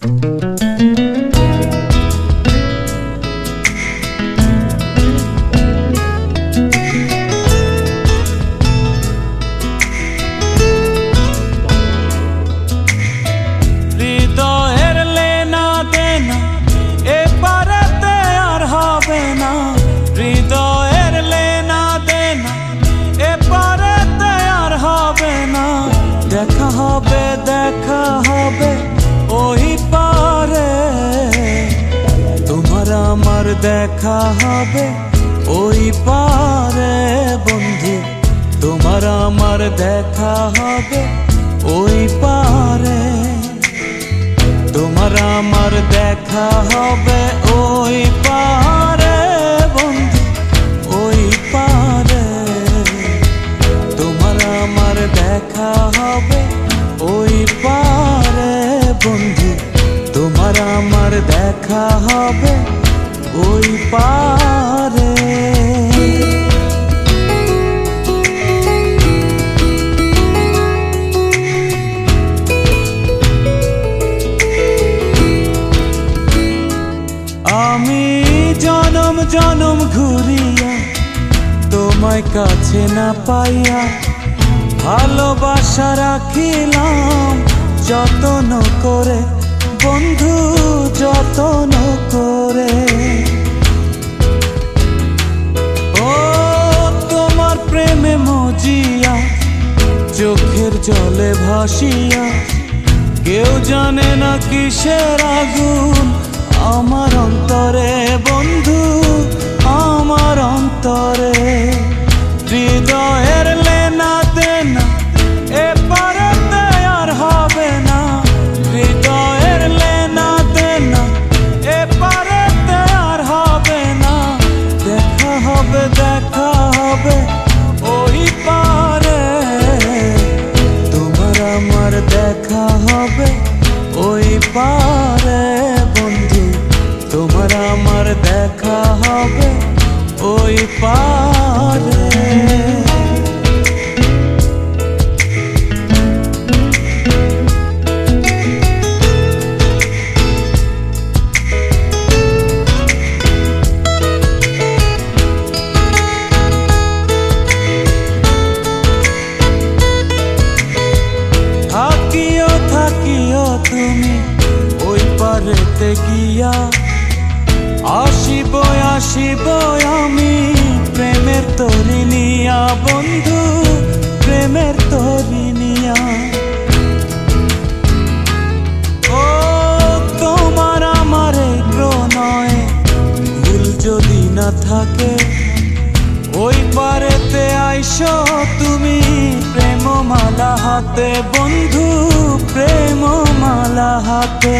you দেখা হবে, ওই পারে বন্ধু। তোমার আমার দেখা হবে, ওই পারে। তোমার আমার দেখা হবে, ওই পারে বন্ধু, ওই পারে। তোমার আমার দেখা হবে, ওই পারে বন্ধু। তোমার আমার দেখা হবে ওই পারে। আমি জনম জনম ঘুরিয়া তোমায় কাছে না পাইয়া ভালোবাসা রাখিলাম যতন করে বন্ধু যতন করে। ও, তোমার প্রেমে মজিয়া, চোখের জলে ভাসিয়া, কেউ জানে না কিসের আগুন। আমার অন্তরে, বন্ধু, আমার অন্তরে। ওই আসিব আসিব আমি প্রেমের তরি নিয়া বন্ধু, প্রেমের তরি নিয়া ও, তোমার আমার প্রণয়, ভুল যদি না থাকে, ওই পারেতে আইসো তুমি প্রেম মালা হাতে, বন্ধু প্রেম মালা হাতে